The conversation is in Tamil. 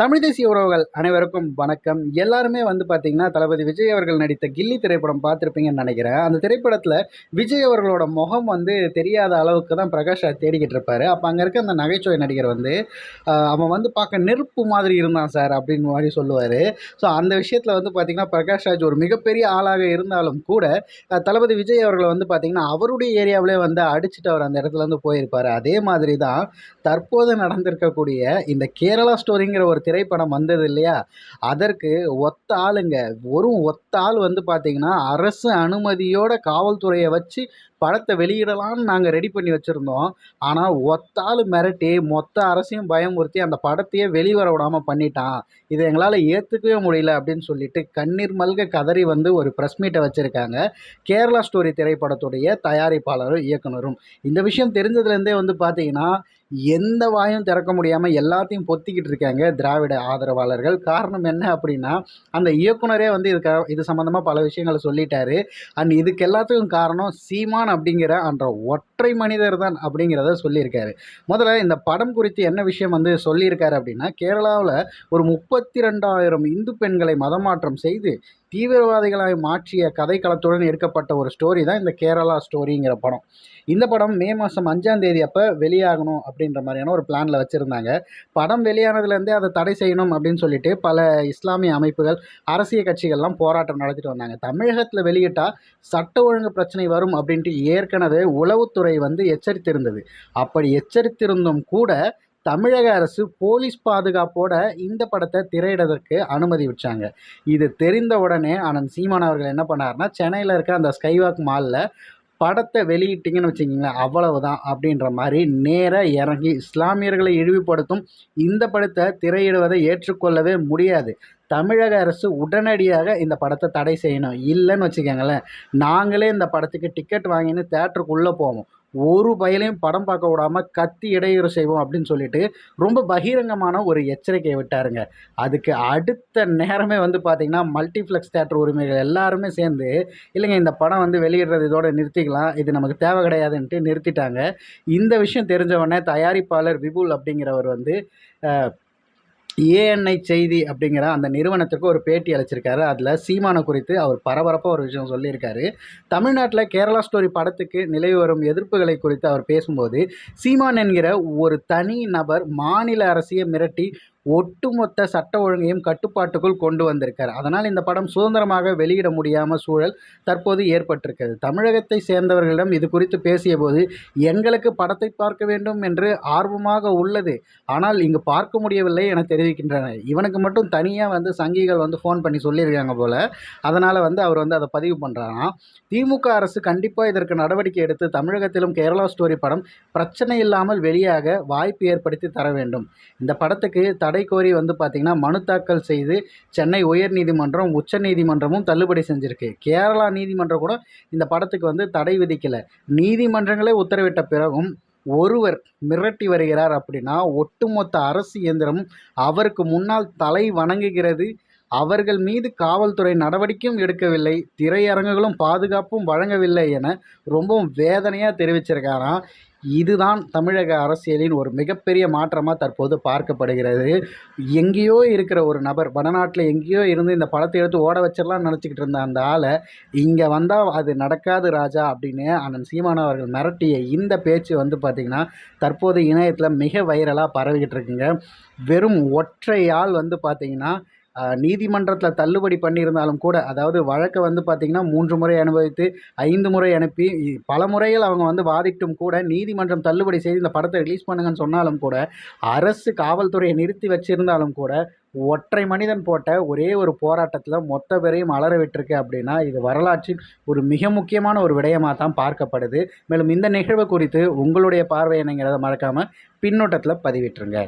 தமிழ் தேசிய உறவுகள் அனைவருக்கும் வணக்கம். எல்லாருமே வந்து பார்த்தீங்கன்னா தளபதி விஜய் அவர்கள் நடித்த கில்லி திரைப்படம் பார்த்துருப்பீங்கன்னு நினைக்கிறேன். அந்த திரைப்படத்தில் விஜய் அவர்களோட முகம் வந்து தெரியாத அளவுக்கு தான் பிரகாஷ் ராஜ் தேடிக்கிட்டு இருப்பார். அப்போ அங்கே இருக்க அந்த நகைச்சுவை நடிகர் வந்து அவன் வந்து பார்க்க நெருப்பு மாதிரி இருந்தான் சார் அப்படின்னு மாதிரி சொல்லுவார். ஸோ அந்த விஷயத்தில் வந்து பார்த்திங்கன்னா பிரகாஷ் ராஜ் ஒரு மிகப்பெரிய ஆளாக இருந்தாலும் கூட தளபதி விஜய் அவர்களை வந்து பார்த்திங்கன்னா அவருடைய ஏரியாவிலே வந்து அடிச்சுட்டு அவர் அந்த இடத்துல வந்து போயிருப்பார். அதே மாதிரி தான் தற்போது நடந்திருக்கக்கூடிய இந்த கேரளா ஸ்டோரிங்கிற ஒரு திரைப்படம் வந்தது இல்லையா? அதற்கு ஒத்த ஆளுங்க. ஒரு ஒத்த ஆள் வந்து பார்த்திங்கன்னா அரசு அனுமதியோட காவல்துறையை வச்சு படத்தை வெளியிடலாம்னு நாங்கள் ரெடி பண்ணி வச்சுருந்தோம். ஆனால் ஒத்தாள் மிரட்டி மொத்த அரசையும் பயமுறுத்தி அந்த படத்தையே வெளிவர விடாமல் பண்ணிட்டான். இதை எங்களால் ஏற்றுக்கவே முடியல அப்படின்னு சொல்லிட்டு கண்ணீர் மல்க கதறி வந்து ஒரு ப்ரெஸ் மீட்டை வச்சுருக்காங்க. கேரளா ஸ்டோரி திரைப்படத்துடைய தயாரிப்பாளரும் இயக்குனரும். இந்த விஷயம் தெரிஞ்சதுலேருந்தே வந்து பார்த்தீங்கன்னா எந்த வாயும் திறக்க முடியாமல் எல்லாத்தையும் பொத்திக்கிட்டு இருக்காங்க திராவிட ஆதரவாளர்கள். காரணம் என்ன அப்படின்னா அந்த இயக்குனரே வந்து இதுக்காக இது சம்மந்தமாக பல விஷயங்களை சொல்லிட்டாரு. அண்ட் இதுக்கு எல்லாத்துக்கும் காரணம் சீமா அப்படிங்கிற அந்த ஒற்றை மனிதர் தான் அப்படிங்கிறத சொல்லியிருக்காரு. முதல்ல இந்த படம் குறித்து என்ன விஷயம் வந்து சொல்லியிருக்காரு அப்படின்னா கேரளாவில் ஒரு முப்பத்தி ரெண்டாயிரம் இந்து பெண்களை மதமாற்றம் செய்து தீவிரவாதிகளாக மாற்றிய கதைக்களத்துடன் எடுக்கப்பட்ட ஒரு ஸ்டோரி தான் இந்த கேரளா ஸ்டோரிங்கிற படம். இந்த படம் மே மாதம் அஞ்சாம் தேதி அப்போ வெளியாகணும் அப்படின்ற மாதிரியான ஒரு பிளானில் வச்சுருந்தாங்க. படம் வெளியானதுலேருந்தே அதை தடை செய்யணும் அப்படின்னு சொல்லிட்டு பல இஸ்லாமிய அமைப்புகள் அரசியல் கட்சிகள்லாம் போராட்டம் நடத்திட்டு வந்தாங்க. தமிழகத்தில் வெளியிட்டால் சட்ட ஒழுங்கு பிரச்சனை வரும் அப்படின்ட்டு ஏற்கனவே உளவுத்துறை வந்து எச்சரித்திருந்தது. அப்படி எச்சரித்திருந்தும் கூட தமிழக அரசு போலீஸ் பாதுகாப்போட இந்த படத்தை திரையிடதற்கு அனுமதி வச்சாங்க இது தெரிந்த உடனே அனந்த் சீமான் அவர்கள் என்ன பண்ணார்னா சென்னையில் இருக்க அந்த ஸ்கைவாக் மாலில் படத்தை வெளியிட்டீங்கன்னு வச்சுக்கிங்களேன் அவ்வளவுதான் அப்படின்ற மாதிரி நேராக இறங்கி இஸ்லாமியர்களை இழிவுபடுத்தும் இந்த படத்தை திரையிடுவதை ஏற்றுக்கொள்ளவே முடியாது. தமிழக அரசு உடனடியாக இந்த படத்தை தடை செய்யணும். இல்லைன்னு வச்சுக்கோங்களேன் நாங்களே இந்த படத்துக்கு டிக்கெட் வாங்கின்னு தேட்டருக்குள்ளே போவோம். ஒரு பயலையும் படம் பார்க்க விடாமல் கத்தி இடையூறு செய்வோம் அப்படின்னு சொல்லிட்டு ரொம்ப பகிரங்கமான ஒரு எச்சரிக்கையை விட்டாருங்க. அதுக்கு அடுத்த நேரமே வந்து பார்த்திங்கன்னா மல்டிப்ளெக்ஸ் தேட்டர் உரிமைகள் எல்லாருமே சேர்ந்து இல்லைங்க இந்த படம் வந்து வெளியிடுறது இதோட நிறுத்திக்கலாம் இது நமக்கு தேவை கிடையாதுன்ட்டு நிறுத்திட்டாங்க. இந்த விஷயம் தெரிஞ்சவொடனே தயாரிப்பாளர் விபுல் அப்படிங்கிறவர் வந்து ஏஎன்ஐ செய்தி அப்படிங்கிற அந்த நிறுவனத்திற்கு ஒரு பேட்டி அளிச்சிருக்காரு. அதில் சீமானை குறித்து அவர் பரபரப்பாக ஒரு விஷயம் சொல்லியிருக்காரு. தமிழ்நாட்டில் கேரளா ஸ்டோரி படத்துக்கு நிலவி வரும் எதிர்ப்புகளை குறித்து அவர் பேசும்போது சீமான் என்கிற ஒரு தனி நபர் மாநில அரசியை மிரட்டி ஒட்டுமொத்த சட்ட ஒழுங்கையும் கட்டுப்பாட்டுக்குள் கொண்டு வந்திருக்கார். அதனால் இந்த படம் சுதந்திரமாக வெளியிட முடியாமல் சூழல் தற்போது ஏற்பட்டிருக்கிறது. தமிழகத்தை சேர்ந்தவர்களிடம் இது குறித்து பேசியபோது எங்களுக்கு படத்தை பார்க்க வேண்டும் என்று ஆர்வமாக உள்ளது. ஆனால் இங்கு பார்க்க முடியவில்லை என தெரிவிக்கின்றனர். இவனுக்கு மட்டும் தனியாக வந்து சங்கிகள் வந்து ஃபோன் பண்ணி சொல்லியிருக்காங்க போல். அதனால் வந்து அவர் வந்து அதை பதிவு பண்ணுறாராம் திமுக அரசு கண்டிப்பாக இதற்கு நடவடிக்கை எடுத்து தமிழகத்திலும் கேரளா ஸ்டோரி படம் பிரச்சனை இல்லாமல் வெளியாக வாய்ப்பு ஏற்படுத்தி தர வேண்டும். இந்த படத்துக்கு தடை கோரி வந்து பார்த்திங்கன்னா மனு தாக்கல் செய்து சென்னை உயர்நீதிமன்றம் உச்சநீதிமன்றமும் தள்ளுபடி செஞ்சுருக்கு. கேரளா நீதிமன்றம் கூட இந்த படத்துக்கு வந்து தடை விதிக்கலை. நீதிமன்றங்களே உத்தரவிட்ட பிறகும் ஒருவர் மிரட்டி வருகிறார் அப்படின்னா ஒட்டுமொத்த அரசு இயந்திரமும் அவருக்கு முன்னால் தலை வணங்குகிறது. அவர்கள் மீது காவல்துறை நடவடிக்கையும் எடுக்கவில்லை திரையரங்குகளும் பாதுகாப்பும் வழங்கவில்லை என ரொம்பவும் வேதனையாக தெரிவிச்சிருக்காராம். இதுதான் தமிழக அரசியலின் ஒரு மிகப்பெரிய மாற்றமாக தற்போது பார்க்கப்படுகிறது. எங்கேயோ இருக்கிற ஒரு நபர் வடநாட்டில் எங்கேயோ இருந்து இந்த படத்தை எடுத்து ஓட வச்சிடலாம்னு நினச்சிக்கிட்டு இருந்த அந்த ஆளை இங்கே வந்தால் அது நடக்காது ராஜா அப்படின்னு அண்ணன் சீமான் அவர்கள் மிரட்டிய இந்த பேச்சு வந்து பார்த்திங்கன்னா தற்போது இணையத்தில் மிக வைரலாக பரவிக்கிட்டு இருக்குங்க. வெறும் ஒற்றையால் வந்து பார்த்திங்கன்னா நீதிமன்றத்தில் தள்ளுபடி பண்ணியிருந்தாலும் கூட அதாவது வழக்கை வந்து பார்த்திங்கன்னா மூன்று முறை அனுபவித்து ஐந்து முறை அனுப்பி பல முறைகள் அவங்க வந்து வாதிட்டும் கூட நீதிமன்றம் தள்ளுபடி செய்து இந்த படத்தை ரிலீஸ் பண்ணுங்கன்னு சொன்னாலும் கூட அரசு காவல்துறையை நிறுத்தி வச்சிருந்தாலும் கூட ஒற்றை மனிதன் போட்ட ஒரே ஒரு போராட்டத்தில் மொத்த பேரையும் அலற விட்டுருக்கு அப்படின்னா இது வரலாற்றில் ஒரு மிக முக்கியமான ஒரு விடயமாக தான் பார்க்கப்படுது. மேலும் இந்த நிகழ்வு குறித்து உங்களுடைய பார்வை என்னங்கிறத மறக்காமல் பின்னோட்டத்தில் பதிவிட்டுருங்க.